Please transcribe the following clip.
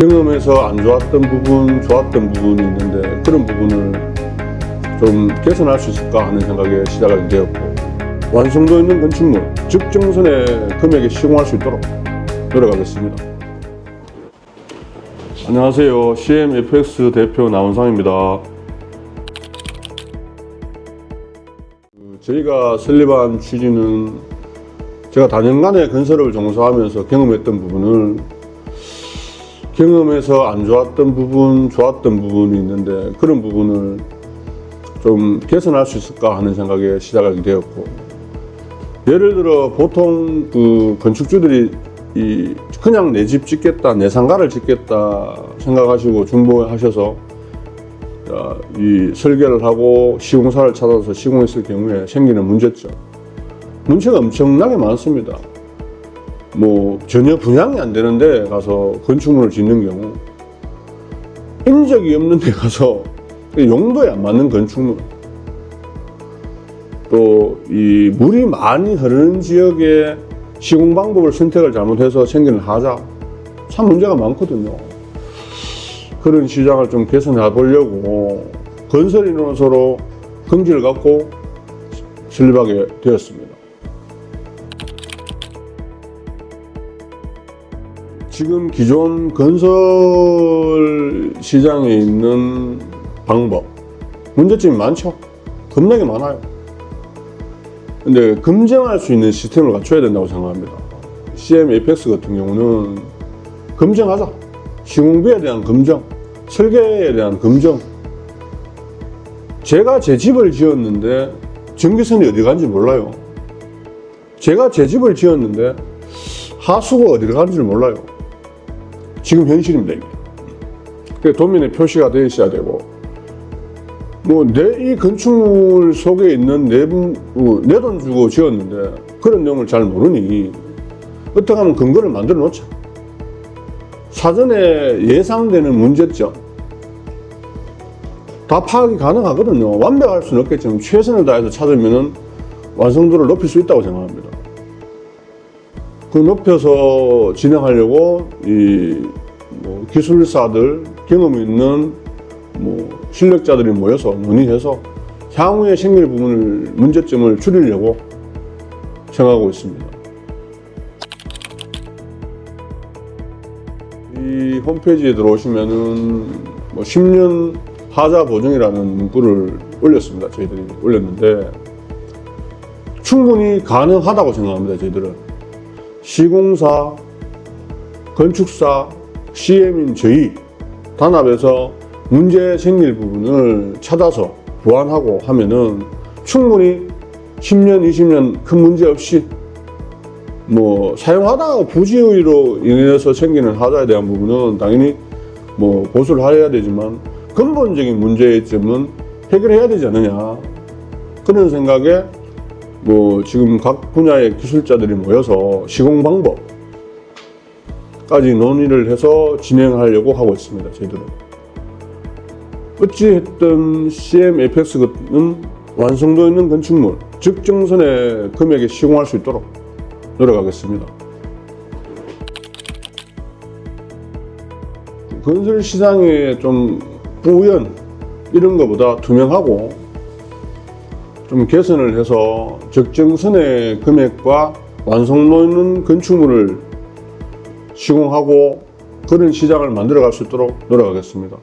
경험에서 안 좋았던 부분, 좋았던 부분이 있는데 그런 부분을 좀 개선할 수 있을까 하는 생각에 시작하게 되었고 완성도 있는 건축물, 적정선의 금액에 시공할 수 있도록 노력하겠습니다. 안녕하세요. CMFX 대표 나원상입니다. 그 저희가 설립한 취지는 제가 다년간의 건설을 종사하면서 경험했던 부분을 경험에서 안 좋았던 부분, 좋았던 부분이 있는데 그런 부분을 좀 개선할 수 있을까 하는 생각에 시작하게 되었고 예를 들어 보통 그 건축주들이 이 그냥 내 집 짓겠다, 내 상가를 짓겠다 생각하시고 중보하셔서 어, 이 설계를 하고 시공사를 찾아서 시공했을 경우에 생기는 문제점. 문제가 엄청나게 많습니다. 뭐 전혀 분양이 안 되는데 가서 건축물을 짓는 경우 인적이 없는 데 가서 용도에 안 맞는 건축물 또 이 물이 많이 흐르는 지역에 시공 방법을 선택을 잘못해서 생기는 하자 참 문제가 많거든요. 그런 시장을 좀 개선해 보려고 건설인으로서로 긍지를 갖고 설립하게 되었습니다. 지금 기존 건설 시장에 있는 방법 문제점이 많죠. 겁나게 많아요. 근데 검증할 수 있는 시스템을 갖춰야 된다고 생각합니다. CM 에이펙스 같은 경우는 검증하자. 시공비에 대한 검증, 설계에 대한 검증. 제가 제 집을 지었는데 전기선이 어디 간지 몰라요. 제가 제 집을 지었는데 하수가 어디로 간지를 몰라요. 지금 현실입니다, 이게. 그 도면에 표시가 되어 있어야 되고, 뭐, 내 이 건축물 속에 있는 내분, 내돈 주고 지었는데 그런 내용을 잘 모르니 어떻게 하면 근거를 만들어 놓자. 사전에 예상되는 문제점 다 파악이 가능하거든요. 완벽할 수는 없겠지만 최선을 다해서 찾으면 완성도를 높일 수 있다고 생각합니다. 그 높여서 진행하려고 이 뭐 기술사들 경험 있는 뭐 실력자들이 모여서 논의해서 향후에 생길 부분을 문제점을 줄이려고 생각하고 있습니다. 이 홈페이지에 들어오시면은 뭐 10년 하자 보증이라는 문구를 올렸습니다. 저희들이 올렸는데 충분히 가능하다고 생각합니다. 저희들은 시공사, 건축사, CM인 저희 단합해서 문제 생길 부분을 찾아서 보완하고 하면은 충분히 10년, 20년 큰 문제 없이 뭐 사용하다가 부지의로 인해서 생기는 하자에 대한 부분은 당연히 뭐 보수를 해야 되지만 근본적인 문제의 점은 해결해야 되지 않느냐. 그런 생각에 뭐 지금 각 분야의 기술자들이 모여서 시공 방법까지 논의를 해서 진행하려고 하고 있습니다 저희들은 어찌했든 CM 에펙스는 완성도 있는 건축물 적정선의 금액에 시공할 수 있도록 노력하겠습니다. 건설 시장의 좀 우연 이런 것보다 투명하고 좀 개선을 해서 적정선의 금액과 완성도 있는 건축물을 시공하고 그런 시장을 만들어 갈 수 있도록 노력하겠습니다.